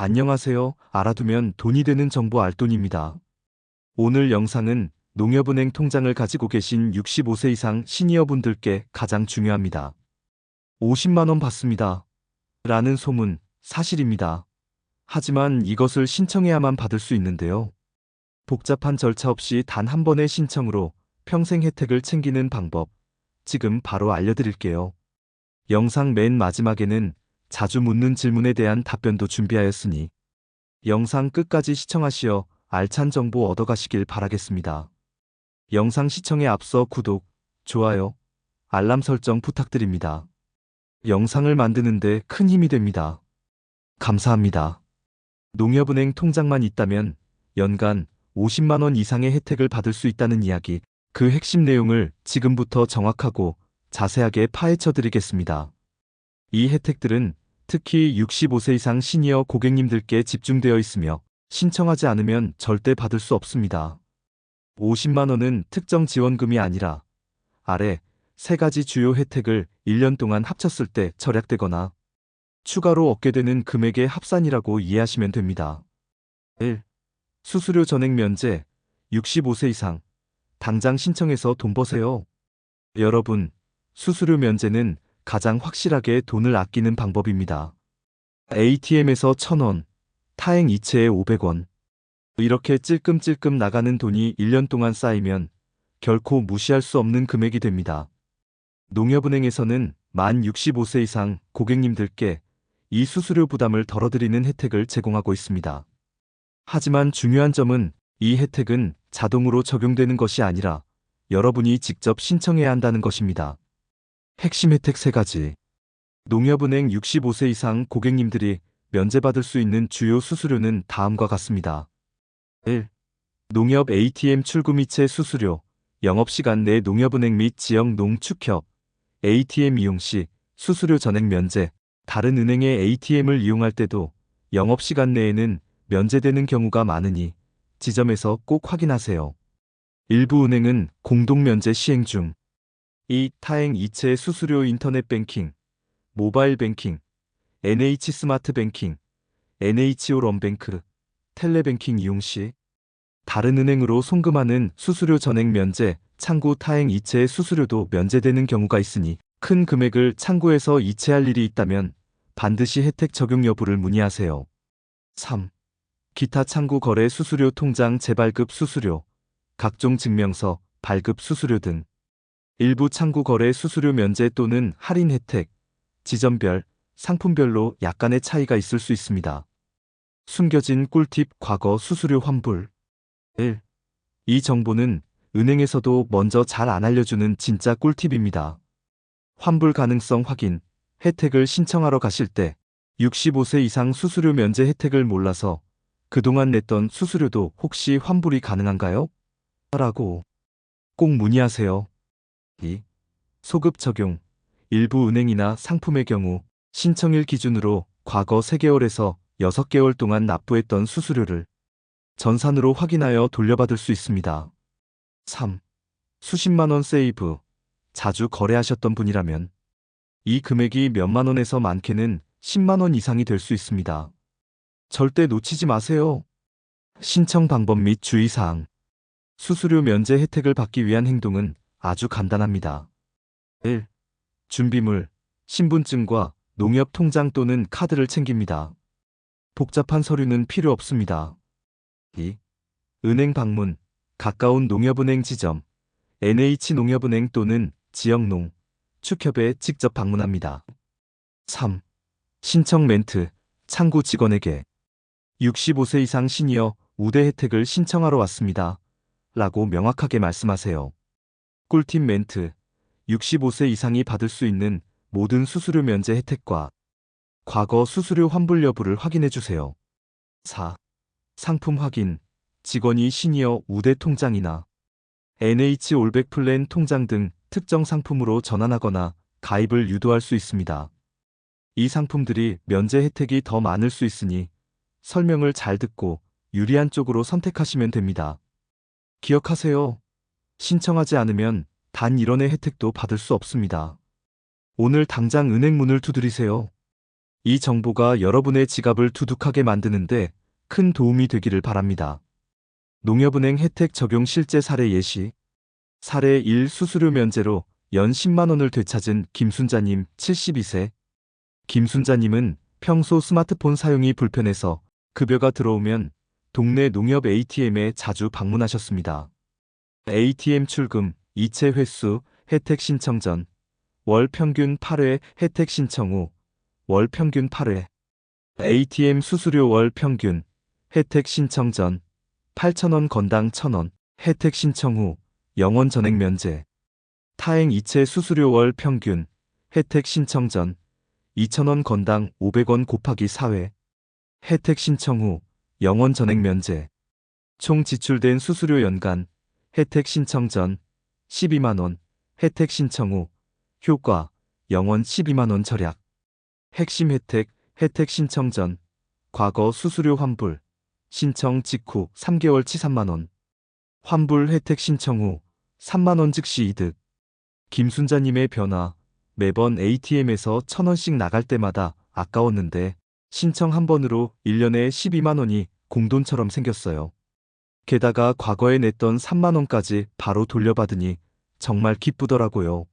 안녕하세요. 알아두면 돈이 되는 정보 알돈입니다. 오늘 영상은 농협은행 통장을 가지고 계신 65세 이상 시니어분들께 가장 중요합니다. 50만원 받습니다. 라는 소문, 사실입니다. 하지만 이것을 신청해야만 받을 수 있는데요. 복잡한 절차 없이 단 한 번의 신청으로 평생 혜택을 챙기는 방법, 지금 바로 알려드릴게요. 영상 맨 마지막에는 자주 묻는 질문에 대한 답변도 준비하였으니 영상 끝까지 시청하시어 알찬 정보 얻어가시길 바라겠습니다. 영상 시청에 앞서 구독, 좋아요, 알람 설정 부탁드립니다. 영상을 만드는데 큰 힘이 됩니다. 감사합니다. 농협은행 통장만 있다면 연간 50만원 이상의 혜택을 받을 수 있다는 이야기, 그 핵심 내용을 지금부터 정확하고 자세하게 파헤쳐 드리겠습니다. 이 혜택들은 특히 65세 이상 시니어 고객님들께 집중되어 있으며 신청하지 않으면 절대 받을 수 없습니다. 50만원은 특정 지원금이 아니라 아래 세 가지 주요 혜택을 1년 동안 합쳤을 때 절약되거나 추가로 얻게 되는 금액의 합산이라고 이해하시면 됩니다. 1. 수수료 전액 면제 65세 이상 당장 신청해서 돈 버세요. 여러분, 수수료 면제는 가장 확실하게 돈을 아끼는 방법입니다. ATM에서 1000원, 타행 이체에 500원. 이렇게 찔끔찔끔 나가는 돈이 1년 동안 쌓이면 결코 무시할 수 없는 금액이 됩니다. 농협은행에서는 만 65세 이상 고객님들께 이 수수료 부담을 덜어드리는 혜택을 제공하고 있습니다. 하지만 중요한 점은 이 혜택은 자동으로 적용되는 것이 아니라 여러분이 직접 신청해야 한다는 것입니다. 핵심 혜택 3가지. 농협은행 65세 이상 고객님들이 면제받을 수 있는 주요 수수료는 다음과 같습니다. 1. 농협 ATM 출구 미체 수수료, 영업시간 내 농협은행 및 지역 농축협, ATM 이용 시 수수료 전액 면제, 다른 은행의 ATM을 이용할 때도 영업시간 내에는 면제되는 경우가 많으니 지점에서 꼭 확인하세요. 일부 은행은 공동면제 시행 중. 2. 타행 이체 수수료 인터넷 뱅킹, 모바일 뱅킹, NH 스마트 뱅킹, NHO 럼뱅크, 텔레뱅킹 이용 시 다른 은행으로 송금하는 수수료 전액 면제, 창구 타행 이체 수수료도 면제되는 경우가 있으니 큰 금액을 창구에서 이체할 일이 있다면 반드시 혜택 적용 여부를 문의하세요. 3. 기타 창구 거래 수수료 통장 재발급 수수료, 각종 증명서, 발급 수수료 등 일부 창구 거래 수수료 면제 또는 할인 혜택, 지점별, 상품별로 약간의 차이가 있을 수 있습니다. 숨겨진 꿀팁 과거 수수료 환불 1. 이 정보는 은행에서도 먼저 잘 안 알려주는 진짜 꿀팁입니다. 환불 가능성 확인, 혜택을 신청하러 가실 때 65세 이상 수수료 면제 혜택을 몰라서 그동안 냈던 수수료도 혹시 환불이 가능한가요? 라고 꼭 문의하세요. 2. 소급 적용. 일부 은행이나 상품의 경우 신청일 기준으로 과거 3개월에서 6개월 동안 납부했던 수수료를 전산으로 확인하여 돌려받을 수 있습니다. 3. 수십만 원 세이브. 자주 거래하셨던 분이라면 이 금액이 몇만 원에서 많게는 10만 원 이상이 될 수 있습니다. 절대 놓치지 마세요. 신청 방법 및 주의사항. 수수료 면제 혜택을 받기 위한 행동은 아주 간단합니다. 1. 준비물, 신분증과 농협 통장 또는 카드를 챙깁니다. 복잡한 서류는 필요 없습니다. 2. 은행 방문, 가까운 농협은행 지점, NH농협은행 또는 지역농, 축협에 직접 방문합니다. 3. 신청 멘트, 창구 직원에게 65세 이상 시니어 우대 혜택을 신청하러 왔습니다. 라고 명확하게 말씀하세요. 꿀팁 멘트, 65세 이상이 받을 수 있는 모든 수수료 면제 혜택과 과거 수수료 환불 여부를 확인해 주세요. 4. 상품 확인, 직원이 시니어 우대 통장이나 NH 올백 플랜 통장 등 특정 상품으로 전환하거나 가입을 유도할 수 있습니다. 이 상품들이 면제 혜택이 더 많을 수 있으니 설명을 잘 듣고 유리한 쪽으로 선택하시면 됩니다. 기억하세요. 신청하지 않으면 단 1원의 혜택도 받을 수 없습니다. 오늘 당장 은행 문을 두드리세요. 이 정보가 여러분의 지갑을 두둑하게 만드는데 큰 도움이 되기를 바랍니다. 농협은행 혜택 적용 실제 사례 예시. 사례 1 수수료 면제로 연 10만 원을 되찾은 김순자님 72세. 김순자님은 평소 스마트폰 사용이 불편해서 급여가 들어오면 동네 농협 ATM에 자주 방문하셨습니다. ATM 출금, 이체 횟수, 혜택 신청 전, 월 평균 8회 혜택 신청 후, 월 평균 8회. ATM 수수료 월 평균, 혜택 신청 전, 8,000원 건당 1,000원, 혜택 신청 후, 영원 전액 면제. 타행 이체 수수료 월 평균, 혜택 신청 전, 2,000원 건당 500원 곱하기 4회. 혜택 신청 후, 영원 전액 면제. 총 지출된 수수료 연간, 혜택 신청 전, 12만원, 혜택 신청 후, 효과, 영원 12만원 절약. 핵심 혜택, 혜택 신청 전, 과거 수수료 환불, 신청 직후 3개월치 3만원. 환불 혜택 신청 후 3만원 즉시 이득. 김순자님의 변화. 매번 ATM에서 1000원씩 나갈 때마다 아까웠는데 신청 한 번으로 1년에 12만원이 공돈처럼 생겼어요. 게다가 과거에 냈던 3만원까지 바로 돌려받으니 정말 기쁘더라고요.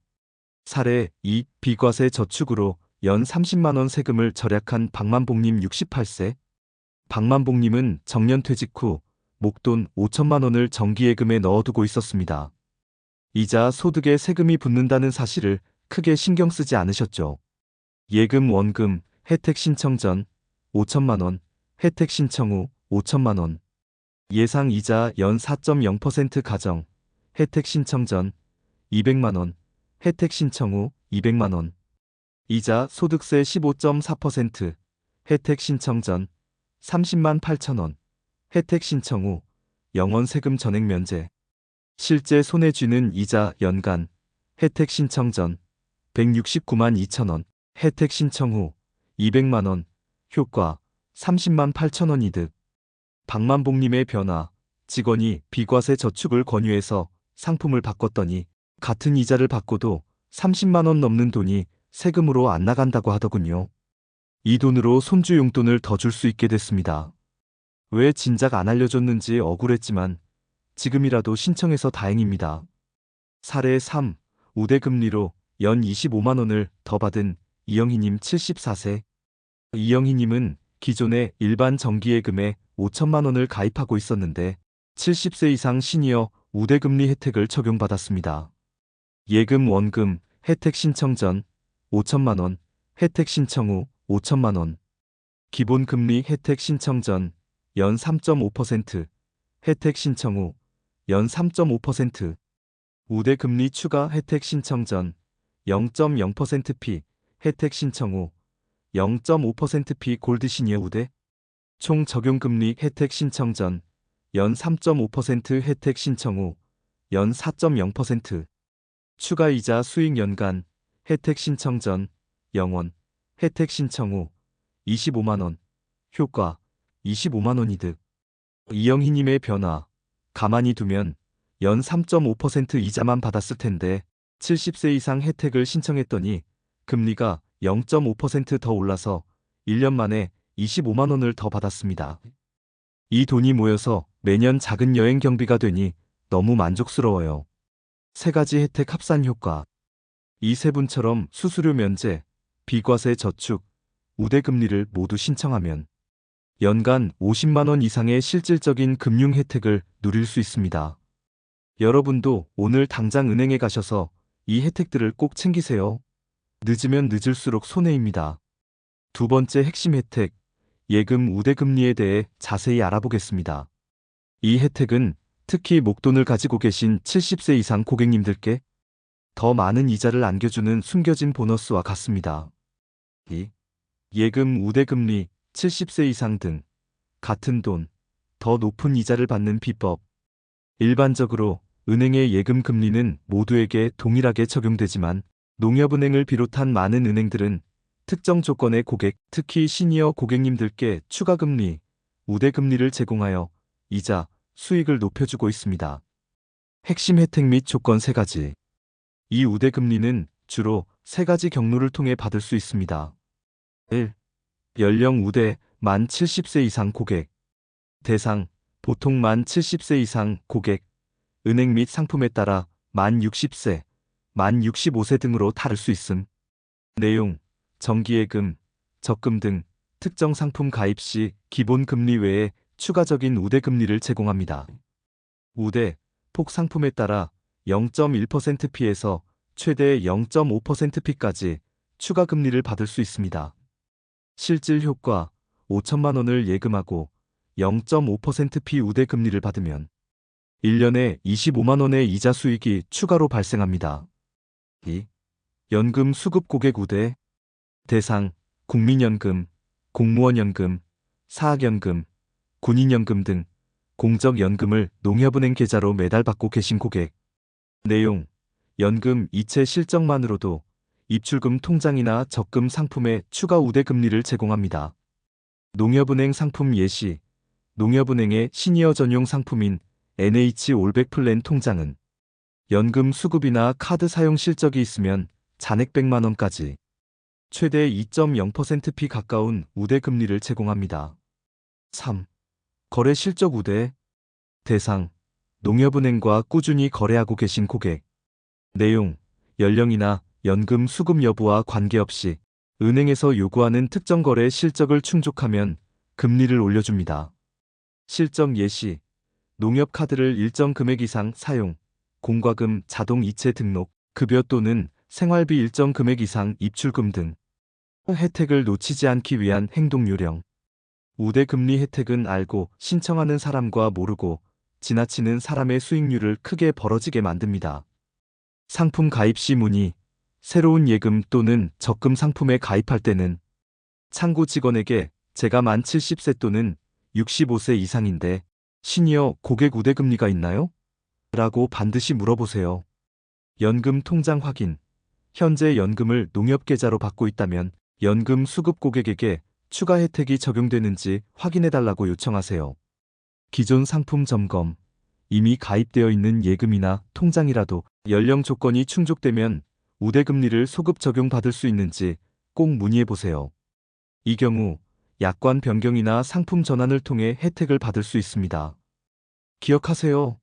사례 2. 비과세 저축으로 연 30만원 세금을 절약한 박만복님 68세. 박만복님은 정년 퇴직 후 목돈 5천만 원을 정기예금에 넣어두고 있었습니다. 이자 소득에 세금이 붙는다는 사실을 크게 신경 쓰지 않으셨죠. 예금 원금 혜택 신청 전 5천만 원, 혜택 신청 후 5천만 원. 예상 이자 연 4.0% 가정 혜택 신청 전 200만 원, 혜택 신청 후 200만 원. 이자 소득세 15.4% 혜택 신청 전 30만 8천 원. 혜택 신청 후 영원 세금 전액 면제. 실제 손에 쥐는 이자 연간 혜택 신청 전 169만 2천 원. 혜택 신청 후 200만 원. 효과 30만 8천 원 이득. 박만복님의 변화. 직원이 비과세 저축을 권유해서 상품을 바꿨더니 같은 이자를 받고도 30만 원 넘는 돈이 세금으로 안 나간다고 하더군요. 이 돈으로 손주 용돈을 더 줄 수 있게 됐습니다. 왜 진작 안 알려줬는지 억울했지만 지금이라도 신청해서 다행입니다. 사례 3. 우대금리로 연 25만 원을 더 받은 이영희님 74세. 이영희님은 기존에 일반 정기예금에 5천만 원을 가입하고 있었는데 70세 이상 시니어 우대금리 혜택을 적용받았습니다. 예금 원금 혜택 신청 전 5천만 원, 혜택 신청 후 5천만 원. 기본 금리 혜택 신청 전 연 3.5%, 혜택 신청 후 연 3.5%. 우대 금리 추가 혜택 신청 전 0.0%피, 혜택 신청 후 0.5%피 골드 시니어 우대. 총 적용 금리 혜택 신청 전 연 3.5% 혜택 신청 후 연 4.0%. 추가 이자 수익 연간 혜택 신청 전 0원, 혜택 신청 후 25만 원. 효과 25만 원 이득. 이영희님의 변화. 가만히 두면 연 3.5% 이자만 받았을 텐데 70세 이상 혜택을 신청했더니 금리가 0.5%더 올라서 1년 만에 25만 원을 더 받았습니다. 이 돈이 모여서 매년 작은 여행 경비가 되니 너무 만족스러워요. 세 가지 혜택 합산 효과. 이 세 분처럼 수수료 면제, 비과세 저축, 우대금리를 모두 신청하면 연간 50만 원 이상의 실질적인 금융 혜택을 누릴 수 있습니다. 여러분도 오늘 당장 은행에 가셔서 이 혜택들을 꼭 챙기세요. 늦으면 늦을수록 손해입니다. 두 번째 핵심 혜택, 예금 우대금리에 대해 자세히 알아보겠습니다. 이 혜택은 특히 목돈을 가지고 계신 70세 이상 고객님들께 더 많은 이자를 안겨주는 숨겨진 보너스와 같습니다. 2. 예금 우대금리 70세 이상 등 같은 돈, 더 높은 이자를 받는 비법. 일반적으로 은행의 예금 금리는 모두에게 동일하게 적용되지만 농협은행을 비롯한 많은 은행들은 특정 조건의 고객, 특히 시니어 고객님들께 추가 금리, 우대 금리를 제공하여 이자, 수익을 높여주고 있습니다. 핵심 혜택 및 조건 세 가지. 이 우대 금리는 주로 세 가지 경로를 통해 받을 수 있습니다. 1. 연령 우대 만 70세 이상 고객. 대상 보통 만 70세 이상 고객. 은행 및 상품에 따라 만 60세, 만 65세 등으로 다를 수 있음. 내용 정기예금, 적금 등 특정 상품 가입 시 기본 금리 외에 추가적인 우대 금리를 제공합니다. 우대 폭 상품에 따라 0.1%피에서 최대 0.5%피까지 추가 금리를 받을 수 있습니다. 실질 효과 5천만 원을 예금하고 0.5%피 우대 금리를 받으면 1년에 25만 원의 이자 수익이 추가로 발생합니다. 2. 연금 수급 고객 우대 대상 국민연금, 공무원연금, 사학연금, 군인연금 등 공적연금을 농협은행 계좌로 매달 받고 계신 고객. 내용 연금 이체 실적만으로도 입출금 통장이나 적금 상품에 추가 우대 금리를 제공합니다. 농협은행 상품 예시 농협은행의 시니어 전용 상품인 NH 올백 플랜 통장은 연금 수급이나 카드 사용 실적이 있으면 잔액 100만 원까지. 최대 2.0%피 가까운 우대 금리를 제공합니다. 3. 거래 실적 우대. 대상. 농협은행과 꾸준히 거래하고 계신 고객. 내용. 연령이나 연금 수급 여부와 관계없이 은행에서 요구하는 특정 거래 실적을 충족하면 금리를 올려줍니다. 실적 예시. 농협 카드를 일정 금액 이상 사용, 공과금 자동 이체 등록, 급여 또는 생활비 일정 금액 이상 입출금 등 혜택을 놓치지 않기 위한 행동 요령. 우대 금리 혜택은 알고 신청하는 사람과 모르고 지나치는 사람의 수익률을 크게 벌어지게 만듭니다. 상품 가입 시 문의, 새로운 예금 또는 적금 상품에 가입할 때는 창구 직원에게 제가 만 70세 또는 65세 이상인데 시니어 고객 우대 금리가 있나요? 라고 반드시 물어보세요. 연금 통장 확인. 현재 연금을 농협 계좌로 받고 있다면 연금 수급 고객에게 추가 혜택이 적용되는지 확인해 달라고 요청하세요. 기존 상품 점검. 이미 가입되어 있는 예금이나 통장이라도 연령 조건이 충족되면 우대 금리를 소급 적용받을 수 있는지 꼭 문의해 보세요. 이 경우 약관 변경이나 상품 전환을 통해 혜택을 받을 수 있습니다. 기억하세요.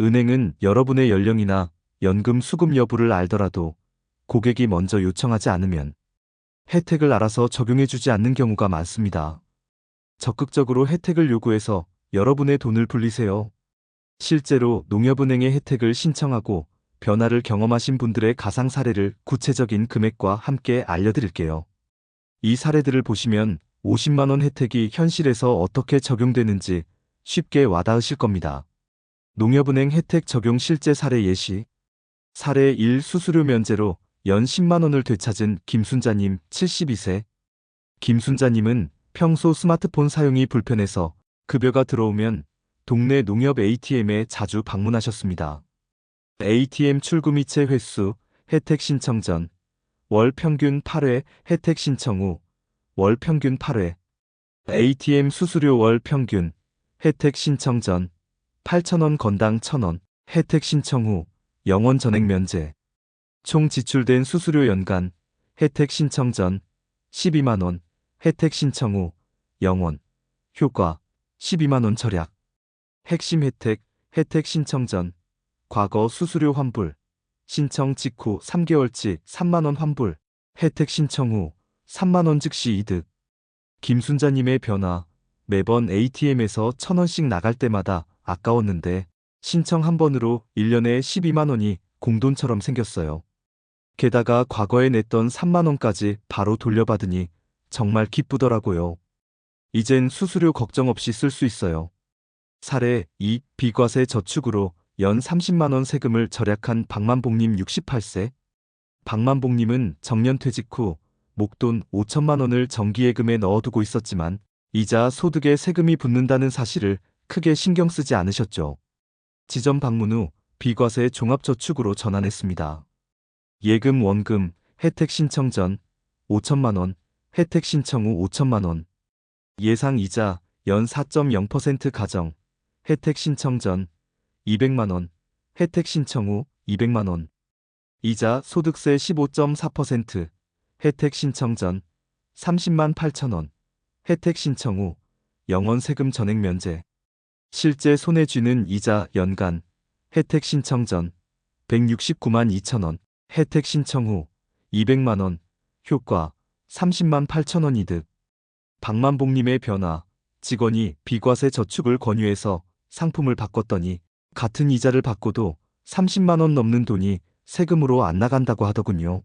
은행은 여러분의 연령이나 연금 수급 여부를 알더라도 고객이 먼저 요청하지 않으면 혜택을 알아서 적용해주지 않는 경우가 많습니다. 적극적으로 혜택을 요구해서 여러분의 돈을 불리세요. 실제로 농협은행의 혜택을 신청하고 변화를 경험하신 분들의 가상 사례를 구체적인 금액과 함께 알려드릴게요. 이 사례들을 보시면 50만원 혜택이 현실에서 어떻게 적용되는지 쉽게 와닿으실 겁니다. 농협은행 혜택 적용 실제 사례 예시. 사례 1 수수료 면제로 연 10만원을 되찾은 김순자님 72세. 김순자님은 평소 스마트폰 사용이 불편해서 급여가 들어오면 동네 농협 ATM에 자주 방문하셨습니다. ATM 출금 이체 횟수 혜택 신청 전 월 평균 8회 혜택 신청 후 월 평균 8회. ATM 수수료 월 평균 혜택 신청 전 8,000원 건당 1,000원. 혜택 신청 후 영원 전액 면제. 총 지출된 수수료 연간 혜택 신청 전 12만원. 혜택 신청 후 영원. 효과 12만원 절약. 핵심 혜택 혜택 신청 전 과거 수수료 환불. 신청 직후 3개월치 3만원 환불. 혜택 신청 후 3만원 즉시 이득. 김순자님의 변화. 매번 ATM에서 1000원씩 나갈 때마다 아까웠는데 신청 한 번으로 1년에 12만 원이 공돈처럼 생겼어요. 게다가 과거에 냈던 3만 원까지 바로 돌려받으니 정말 기쁘더라고요. 이젠 수수료 걱정 없이 쓸 수 있어요. 사례 2. 비과세 저축으로 연 30만원 세금을 절약한 박만복님 68세. 박만복님은 정년 퇴직 후 목돈 5천만원을 정기예금에 넣어두고 있었지만 이자 소득에 세금이 붙는다는 사실을 크게 신경 쓰지 않으셨죠. 지점 방문 후 비과세 종합저축으로 전환했습니다. 예금 원금 혜택 신청 전 5천만 원, 혜택 신청 후 5천만 원. 예상 이자 연 4.0% 가정, 혜택 신청 전 200만 원, 혜택 신청 후 200만 원. 이자 소득세 15.4%, 혜택 신청 전 30만 8천 원. 혜택 신청 후 영원 세금 전액 면제. 실제 손에 쥐는 이자 연간 혜택 신청 전 169만 2천 원, 혜택 신청 후 200만 원, 효과 30만 8천 원 이득. 박만복님의 변화, 직원이 비과세 저축을 권유해서 상품을 바꿨더니 같은 이자를 받고도 30만 원 넘는 돈이 세금으로 안 나간다고 하더군요.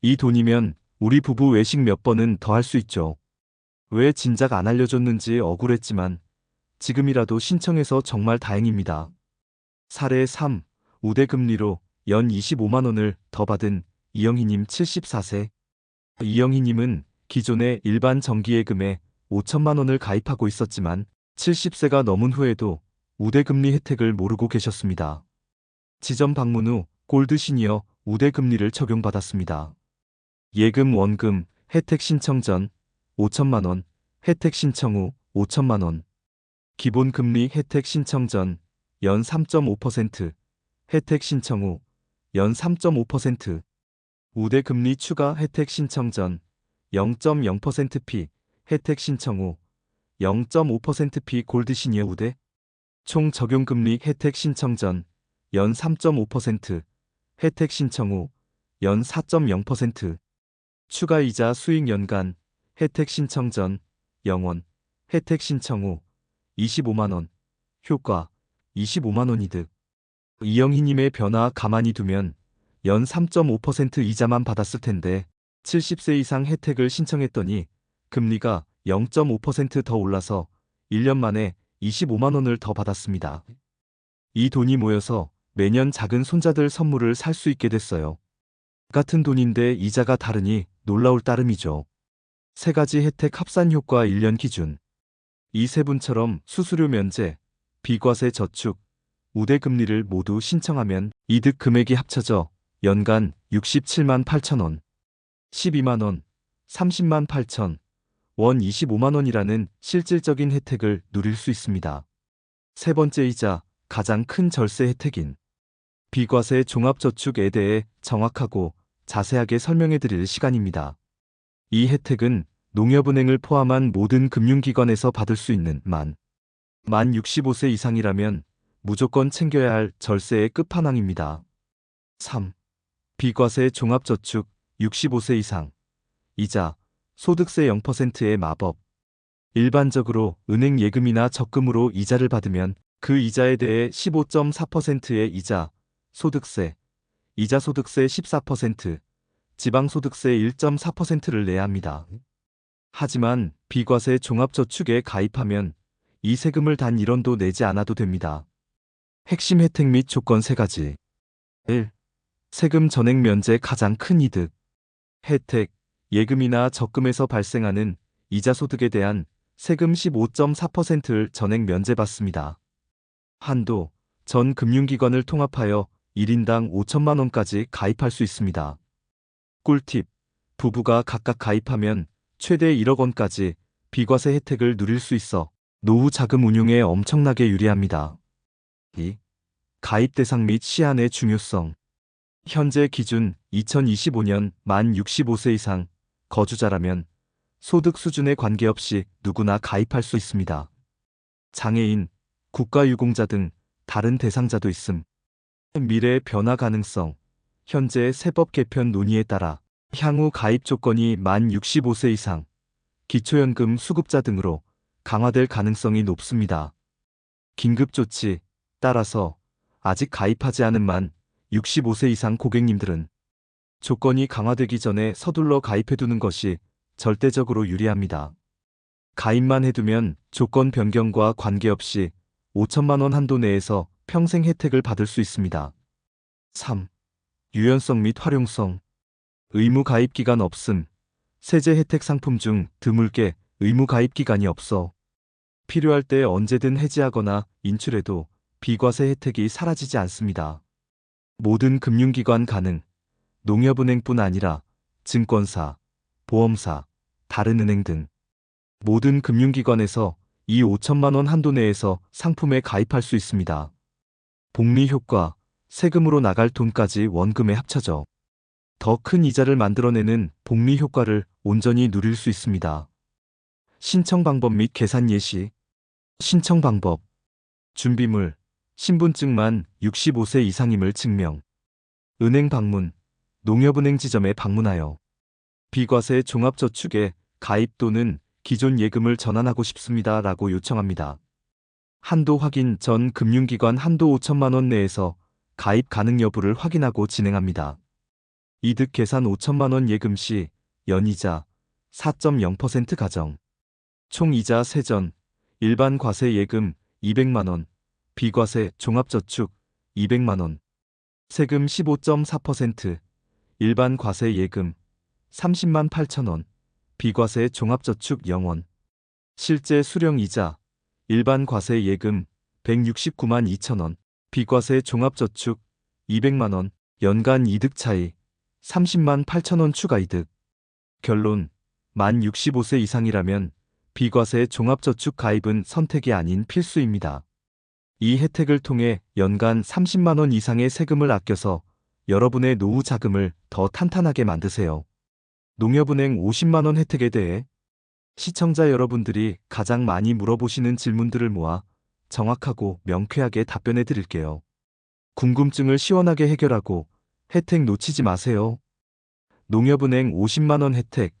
이 돈이면 우리 부부 외식 몇 번은 더 할 수 있죠. 왜 진작 안 알려줬는지 억울했지만 지금이라도 신청해서 정말 다행입니다. 사례 3. 우대금리로 연 25만 원을 더 받은 이영희님 74세. 이영희님은 기존의 일반 정기예금에 5천만 원을 가입하고 있었지만 70세가 넘은 후에도 우대금리 혜택을 모르고 계셨습니다. 지점 방문 후 골드 시니어 우대금리를 적용받았습니다. 예금 원금 혜택 신청 전 5천만 원, 혜택 신청 후 5천만 원. 기본 금리 혜택 신청 전 연 3.5%, 혜택 신청 후 연 3.5%. 우대 금리 추가 혜택 신청 전 0.0%피, 혜택 신청 후 0.5%피 골드 시니어 우대. 총 적용 금리 혜택 신청 전 연 3.5%, 혜택 신청 후 연 4.0%. 추가 이자 수익 연간 혜택 신청 전 0원, 혜택 신청 후 25만 원, 효과 25만 원 이득. 이영희님의 변화 가만히 두면 연 3.5% 이자만 받았을 텐데 70세 이상 혜택을 신청했더니 금리가 0.5%더 올라서 1년 만에 25만 원을 더 받았습니다. 이 돈이 모여서 매년 작은 손자들 선물을 살 수 있게 됐어요. 같은 돈인데 이자가 다르니 놀라울 따름이죠. 세 가지 혜택 합산 효과 1년 기준. 이 세 분처럼 수수료 면제, 비과세 저축, 우대 금리를 모두 신청하면 이득 금액이 합쳐져 연간 67만 8천 원, 12만 원, 30만 8천 원 25만 원이라는 실질적인 혜택을 누릴 수 있습니다. 세 번째이자 가장 큰 절세 혜택인 비과세 종합저축에 대해 정확하고 자세하게 설명해 드릴 시간입니다. 이 혜택은 농협은행을 포함한 모든 금융기관에서 받을 수 있는 만, 만 65세 이상이라면 무조건 챙겨야 할 절세의 끝판왕입니다. 3. 비과세 종합저축 65세 이상. 이자, 소득세 0%의 마법. 일반적으로 은행 예금이나 적금으로 이자를 받으면 그 이자에 대해 15.4%의 이자, 소득세, 이자 소득세 14%, 지방소득세 1.4%를 내야 합니다. 하지만 비과세 종합저축에 가입하면 이 세금을 단 1원도 내지 않아도 됩니다. 핵심 혜택 및 조건 3가지. 1. 세금 전액 면제 가장 큰 이득. 혜택, 예금이나 적금에서 발생하는 이자 소득에 대한 세금 15.4%를 전액 면제받습니다. 한도, 전 금융기관을 통합하여 1인당 5천만 원까지 가입할 수 있습니다. 꿀팁, 부부가 각각 가입하면 최대 1억 원까지 비과세 혜택을 누릴 수 있어 노후 자금 운용에 엄청나게 유리합니다. 2. 가입 대상 및 시한의 중요성. 현재 기준 2025년 만 65세 이상 거주자라면 소득 수준에 관계없이 누구나 가입할 수 있습니다. 장애인, 국가유공자 등 다른 대상자도 있음. 미래 변화 가능성. 현재 세법 개편 논의에 따라 향후 가입 조건이 만 65세 이상, 기초연금 수급자 등으로 강화될 가능성이 높습니다. 긴급조치, 따라서 아직 가입하지 않은 만 65세 이상 고객님들은 조건이 강화되기 전에 서둘러 가입해두는 것이 절대적으로 유리합니다. 가입만 해두면 조건 변경과 관계없이 5천만 원 한도 내에서 평생 혜택을 받을 수 있습니다. 3. 유연성 및 활용성. 의무 가입 기간 없음. 세제 혜택 상품 중 드물게 의무 가입 기간이 없어. 필요할 때 언제든 해지하거나 인출해도 비과세 혜택이 사라지지 않습니다. 모든 금융기관 가능. 농협은행뿐 아니라 증권사, 보험사, 다른 은행 등 모든 금융기관에서 이 5천만 원 한도 내에서 상품에 가입할 수 있습니다. 복리 효과, 세금으로 나갈 돈까지 원금에 합쳐져 더 큰 이자를 만들어내는 복리 효과를 온전히 누릴 수 있습니다. 신청 방법 및 계산 예시. 신청 방법. 준비물. 신분증만 65세 이상임을 증명. 은행 방문. 농협은행 지점에 방문하여. 비과세 종합저축에 가입 또는 기존 예금을 전환하고 싶습니다. 라고 요청합니다. 한도 확인 전 금융기관 한도 5천만 원 내에서 가입 가능 여부를 확인하고 진행합니다. 이득 계산 5천만 원 예금 시 연이자 4.0% 가정. 총 이자 세전 일반 과세 예금 200만 원, 비과세 종합저축 200만 원. 세금 15.4%, 일반 과세 예금 30만 8천 원, 비과세 종합저축 0원. 실제 수령 이자 일반 과세 예금 169만 2천 원, 비과세 종합저축 200만 원, 연간 이득 차이 30만 8천 원 추가 이득. 결론 만 65세 이상이라면 비과세 종합저축 가입은 선택이 아닌 필수입니다. 이 혜택을 통해 연간 30만 원 이상의 세금을 아껴서 여러분의 노후 자금을 더 탄탄하게 만드세요. 농협은행 50만 원 혜택에 대해 시청자 여러분들이 가장 많이 물어보시는 질문들을 모아 정확하고 명쾌하게 답변해 드릴게요. 궁금증을 시원하게 해결하고 혜택 놓치지 마세요. 농협은행 50만 원 혜택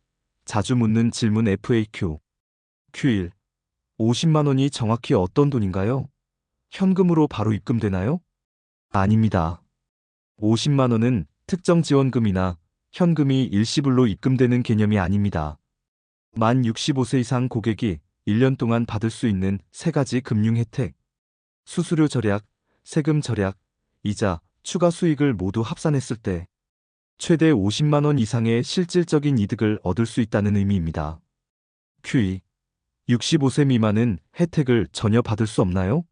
자주 묻는 질문 FAQ Q1 50만 원이 정확히 어떤 돈인가요? 현금으로 바로 입금되나요? 아닙니다. 50만 원은 특정 지원금이나 현금이 일시불로 입금되는 개념이 아닙니다. 만 65세 이상 고객이 1년 동안 받을 수 있는 세 가지 금융 혜택. 수수료 절약, 세금 절약, 이자, 추가 수익을 모두 합산했을 때 최대 50만 원 이상의 실질적인 이득을 얻을 수 있다는 의미입니다. Q2. 65세 미만은 혜택을 전혀 받을 수 없나요?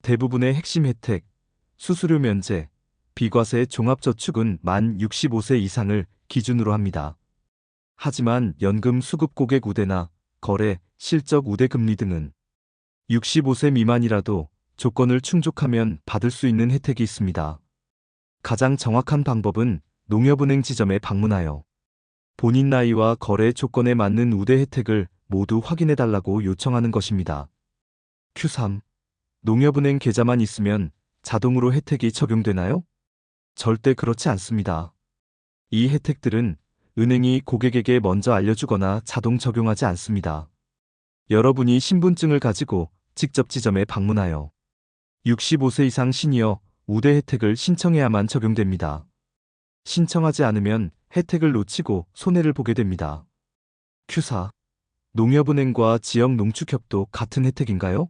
대부분의 핵심 혜택, 수수료 면제, 비과세 종합저축은 만 65세 이상을 기준으로 합니다. 하지만 연금 수급 고객 우대나 거래, 실적 우대 금리 등은 65세 미만이라도 조건을 충족하면 받을 수 있는 혜택이 있습니다. 가장 정확한 방법은 농협은행 지점에 방문하여 본인 나이와 거래 조건에 맞는 우대 혜택을 모두 확인해 달라고 요청하는 것입니다. Q3. 농협은행 계좌만 있으면 자동으로 혜택이 적용되나요? 절대 그렇지 않습니다. 이 혜택들은 은행이 고객에게 먼저 알려주거나 자동 적용하지 않습니다. 여러분이 신분증을 가지고 직접 지점에 방문하여 65세 이상 시니어 우대 혜택을 신청해야만 적용됩니다. 신청하지 않으면 혜택을 놓치고 손해를 보게 됩니다. Q4. 농협은행과 지역 농축협도 같은 혜택인가요?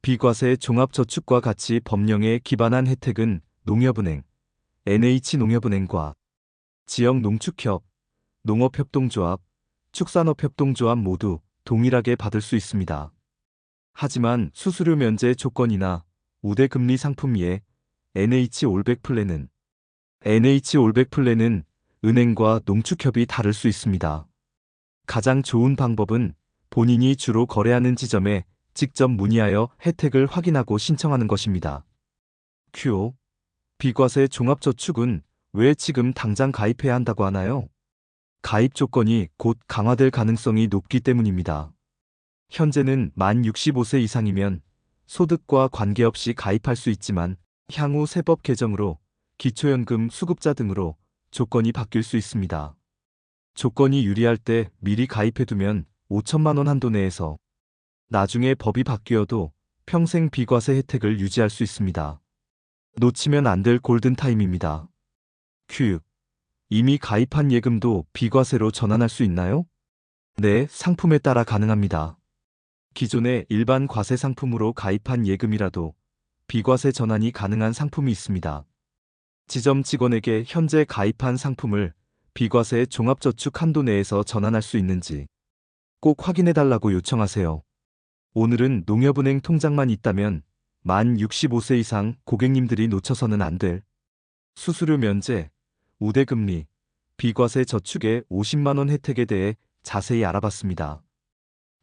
비과세 종합저축과 같이 법령에 기반한 혜택은 농협은행, NH농협은행과 지역 농축협, 농업협동조합, 축산업협동조합 모두 동일하게 받을 수 있습니다. 하지만 수수료 면제 조건이나 우대금리 상품위에 NH 올백 플랜은 NH 올백 플랜은 은행과 농축협이 다를 수 있습니다. 가장 좋은 방법은 본인이 주로 거래하는 지점에 직접 문의하여 혜택을 확인하고 신청하는 것입니다. Q5 비과세 종합저축은 왜 지금 당장 가입해야 한다고 하나요? 가입 조건이 곧 강화될 가능성이 높기 때문입니다. 현재는 만 65세 이상이면 소득과 관계없이 가입할 수 있지만 향후 세법 개정으로 기초연금 수급자 등으로 조건이 바뀔 수 있습니다. 조건이 유리할 때 미리 가입해두면 5천만 원 한도 내에서 나중에 법이 바뀌어도 평생 비과세 혜택을 유지할 수 있습니다. 놓치면 안 될 골든타임입니다. Q6. 이미 가입한 예금도 비과세로 전환할 수 있나요? 네, 상품에 따라 가능합니다. 기존의 일반 과세 상품으로 가입한 예금이라도 비과세 전환이 가능한 상품이 있습니다. 지점 직원에게 현재 가입한 상품을 비과세 종합저축 한도 내에서 전환할 수 있는지 꼭 확인해 달라고 요청하세요. 오늘은 농협은행 통장만 있다면 만 65세 이상 고객님들이 놓쳐서는 안 될 수수료 면제, 우대금리, 비과세 저축의 50만원 혜택에 대해 자세히 알아봤습니다.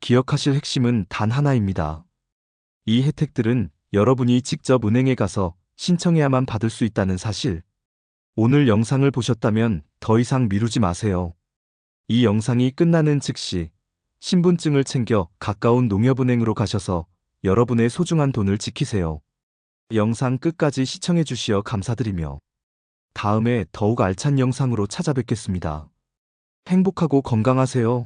기억하실 핵심은 단 하나입니다. 이 혜택들은 여러분이 직접 은행에 가서 신청해야만 받을 수 있다는 사실. 오늘 영상을 보셨다면 더 이상 미루지 마세요. 이 영상이 끝나는 즉시 신분증을 챙겨 가까운 농협은행으로 가셔서 여러분의 소중한 돈을 지키세요. 영상 끝까지 시청해 주시어 감사드리며 다음에 더욱 알찬 영상으로 찾아뵙겠습니다. 행복하고 건강하세요.